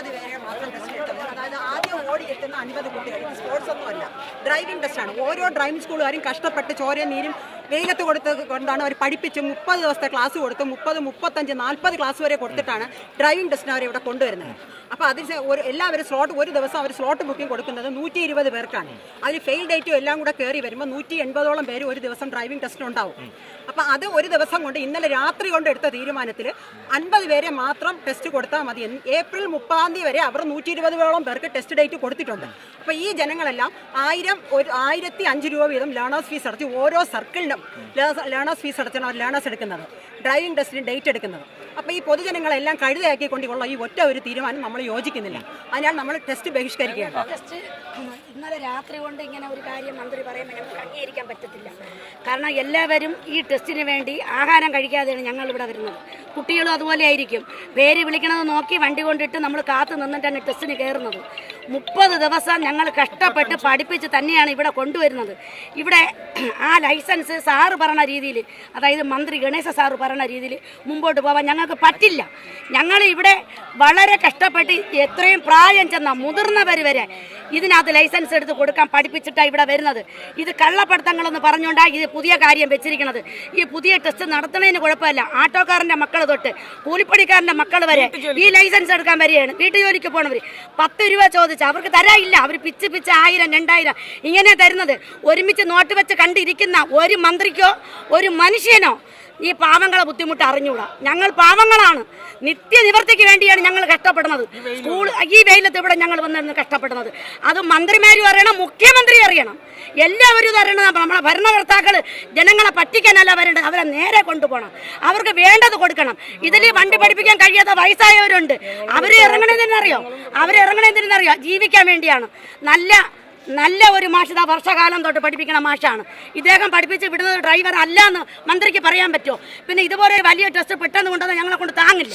അൻപത് പേരെ മാത്രം ടെസ്റ്റ് എടുത്തത് അതായത് ആദ്യം ഓടി ഓടിയെത്തുന്ന അൻപത് കുട്ടികൾ സ്പോർട്സ് ഒന്നും അല്ല ഡ്രൈവിംഗ് ടെസ്റ്റാണ് ഓരോ ഡ്രൈവിംഗ് സ്കൂളുകാരും കഷ്ടപ്പെട്ട് ചോരയും നീരും വെയിലത്ത് കൊടുത്ത് കൊണ്ടാണ് അവർ പഠിപ്പിച്ച് മുപ്പത് ദിവസത്തെ ക്ലാസ് കൊടുത്ത് മുപ്പത് മുപ്പത്തഞ്ച് നാൽപ്പത് ക്ലാസ് വരെ കൊടുത്തിട്ടാണ് ഡ്രൈവിംഗ് ടെസ്റ്റിന് അവരെ ഇവിടെ കൊണ്ടുവരുന്നത്. അപ്പോൾ അതിന് ഒരു എല്ലാവരും സ്ലോട്ട് ഒരു ദിവസം അവർ സ്ലോട്ട് ബുക്കിംഗ് കൊടുക്കുന്നത് നൂറ്റി ഇരുപത് പേർക്കാണ്. അതിൽ ഫെയിൽ ഡേറ്റും എല്ലാം കൂടെ കയറി വരുമ്പോൾ നൂറ്റി എൺപതോളം പേര് ഒരു ദിവസം ഡ്രൈവിംഗ് ടെസ്റ്റിനുണ്ടാവും അപ്പോൾ അത് ഒരു ദിവസം കൊണ്ട് ഇന്നലെ രാത്രി കൊണ്ട് എടുത്ത തീരുമാനത്തിൽ അൻപത് പേരെ മാത്രം ടെസ്റ്റ് കൊടുത്താൽ മതി ഏപ്രിൽ മുപ്പതാം തീയതി വരെ അവർ നൂറ്റി ഇരുപതോളം പേർക്ക് ടെസ്റ്റ് ഡേറ്റ് കൊടുത്തിട്ടുണ്ട്. അപ്പോൾ ഈ ജനങ്ങളെല്ലാം ആയിരം ഒരു ആയിരത്തി അഞ്ച് രൂപ വീതം ലേണേഴ്സ് ഫീസ് അടച്ച് ഓരോ സർക്കിളിനും ലേണേഴ്സ് ഫീസ് അടച്ചാണ് അവർ ലേണേഴ്സ് എടുക്കുന്നത്. ഡ്രൈവിംഗ് ടെസ്റ്റിന് ഡേറ്റ് എടുക്കുന്നത്. അപ്പോൾ ഈ പൊതുജനങ്ങളെല്ലാം കഴുതയാക്കിക്കൊണ്ടുള്ള ഈ ഒറ്റ ഒരു തീരുമാനം നമ്മൾ യോജിക്കുന്നില്ല. അതിനാൽ നമ്മൾ ടെസ്റ്റ് ബഹിഷ്കരിക്കുകയാണ്. ടെസ്റ്റ് ഇന്നലെ രാത്രി കൊണ്ട് ഇങ്ങനെ ഒരു കാര്യം മന്ത്രി പറയുമ്പോൾ ഞങ്ങൾക്ക് അംഗീകരിക്കാൻ പറ്റത്തില്ല. കാരണം എല്ലാവരും ഈ ടെസ്റ്റിന് വേണ്ടി ആഹാരം കഴിക്കാതെയാണ് ഞങ്ങൾ ഇവിടെ വരുന്നത്. കുട്ടികളും അതുപോലെ ആയിരിക്കും. പേര് വിളിക്കണത് നോക്കി വണ്ടി കൊണ്ടിട്ട് നമ്മൾ കാത്തു നിന്നിട്ടാണ് ടെസ്റ്റിന് കയറുന്നത്. മുപ്പത് ദിവസം ഞങ്ങൾ കഷ്ടപ്പെട്ട് പഠിപ്പിച്ച് തന്നെയാണ് ഇവിടെ കൊണ്ടുവരുന്നത്. ഇവിടെ ആ ലൈസൻസ് സാറ് പറഞ്ഞ രീതിയിൽ അതായത് മന്ത്രി ഗണേശ സാറ് പറഞ്ഞ രീതിയിൽ മുമ്പോട്ട് പോവാൻ ഞങ്ങൾക്ക് പറ്റില്ല. ഞങ്ങൾ ഇവിടെ വളരെ കഷ്ടപ്പെട്ട് എത്രയും പ്രായം ചെന്ന മുതിർന്നവർ വരെ ഇതിനകത്ത് ലൈസൻസ് എടുത്ത് കൊടുക്കാൻ പഠിപ്പിച്ചിട്ടാണ് ഇവിടെ വരുന്നത്. ഇത് കള്ളപ്പടുത്തങ്ങളെന്ന് പറഞ്ഞുകൊണ്ടാണ് ഇത് പുതിയ കാര്യം വെച്ചിരിക്കുന്നത് ഈ പുതിയ ടെസ്റ്റ് നടത്തുന്നതിന് കുഴപ്പമില്ല. ആട്ടോക്കാരന്റെ മക്കൾ തൊട്ട് കൂലിപ്പണിക്കാരന്റെ മക്കൾ വരെ ഈ ലൈസൻസ് എടുക്കാൻ വരികയാണ്. വീട്ടു ജോലിക്ക് പോകണവർ പത്ത് രൂപ ചോദിച്ചാൽ അവർക്ക് തരാനില്ല. അവർ പിച്ച് പിച്ച് ആയിരം രണ്ടായിരം ഇങ്ങനെ തരുന്നത്. ഒരുമിച്ച് നോട്ട് വെച്ച് കണ്ടിരിക്കുന്ന ഒരു മന്ത്രിക്കോ ഒരു മനുഷ്യനോ ഈ പാവങ്ങളെ ബുദ്ധിമുട്ട് അറിഞ്ഞൂടാ. ഞങ്ങൾ പാവങ്ങളാണ്. നിത്യനിവർത്തിക്ക് വേണ്ടിയാണ് ഞങ്ങൾ കഷ്ടപ്പെടുന്നത്. സ്കൂൾ ഈ വെയിലത്ത് ഇവിടെ ഞങ്ങൾ വന്നിരുന്ന് കഷ്ടപ്പെടുന്നത്. അത് മന്ത്രിമാരും അറിയണം മുഖ്യമന്ത്രി അറിയണം. എല്ലാവരും അറിയണം. നമ്മളെ ഭരണകർത്താക്കൾ ജനങ്ങളെ പറ്റിക്കാനല്ല വരേണ്ടത്. അവരെ നേരെ കൊണ്ടുപോകണം. അവർക്ക് വേണ്ടത് കൊടുക്കണം. ഇതിൽ വണ്ടി പഠിപ്പിക്കാൻ കഴിയാത്ത വയസ്സായവരുണ്ട്. അവർ ഇറങ്ങണതെന്നറിയോ അവർ ഇറങ്ങണതെന്നറിയോ ജീവിക്കാൻ വേണ്ടിയാണ്. നല്ല നല്ല ഒരു മാഷ് ഇതാ വർഷകാലം തൊട്ട് പഠിപ്പിക്കുന്ന മാഷാണ്. ഇദ്ദേഹം പഠിപ്പിച്ച് വിടുന്നത് ഡ്രൈവർ അല്ല എന്ന് മന്ത്രിക്ക് പറയാൻ പറ്റുമോ? പിന്നെ ഇതുപോലെ ഒരു വലിയ ടെസ്റ്റ് പെട്ടെന്ന് കൊണ്ടുവന്നാൽ ഞങ്ങളെ കൊണ്ട് താങ്ങില്ല.